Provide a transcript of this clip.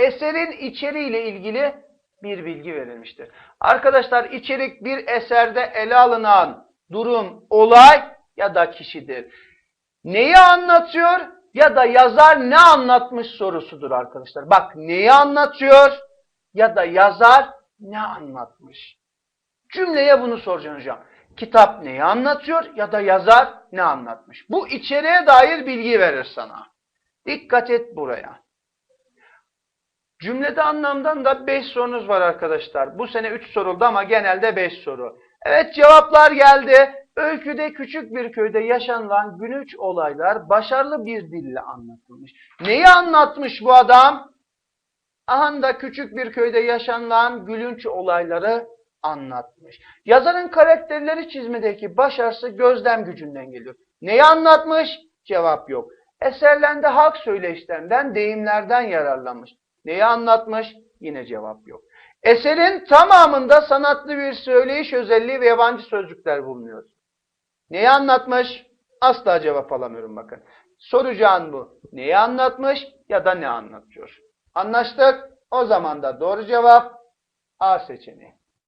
eserin içeriğiyle ilgili bir bilgi verilmiştir. Arkadaşlar içerik bir eserde ele alınan durum, olay ya da kişidir. Neyi anlatıyor ya da yazar ne anlatmış sorusudur arkadaşlar. Bak neyi anlatıyor ya da yazar ne anlatmış. Cümleye bunu soracaksın hocam. Kitap neyi anlatıyor ya da yazar ne anlatmış. Bu içeriğe dair bilgi verir sana. Dikkat et buraya. Cümlede anlamdan da 5 sorunuz var arkadaşlar. Bu sene 3 soruldu ama genelde 5 soru. Evet cevaplar geldi. Öyküde küçük bir köyde yaşanılan günüç olaylar başarılı bir dille anlatılmış. Neyi anlatmış bu adam? Ahanda küçük bir köyde yaşanılan gülünç olayları anlatmış. Yazarın karakterleri çizmedeki başarısı gözlem gücünden geliyor. Neyi anlatmış? Cevap yok. Eserlerinde halk söyleşlerinden, deyimlerden yararlanmış. Neyi anlatmış? Yine cevap yok. Eserin tamamında sanatlı bir söyleyiş özelliği ve yabancı sözcükler bulunuyor. Neyi anlatmış? Asla cevap alamıyorum bakın. Soracağın bu. Neyi anlatmış ya da ne anlatıyor? Anlaştık. O zaman da doğru cevap A seçeneği.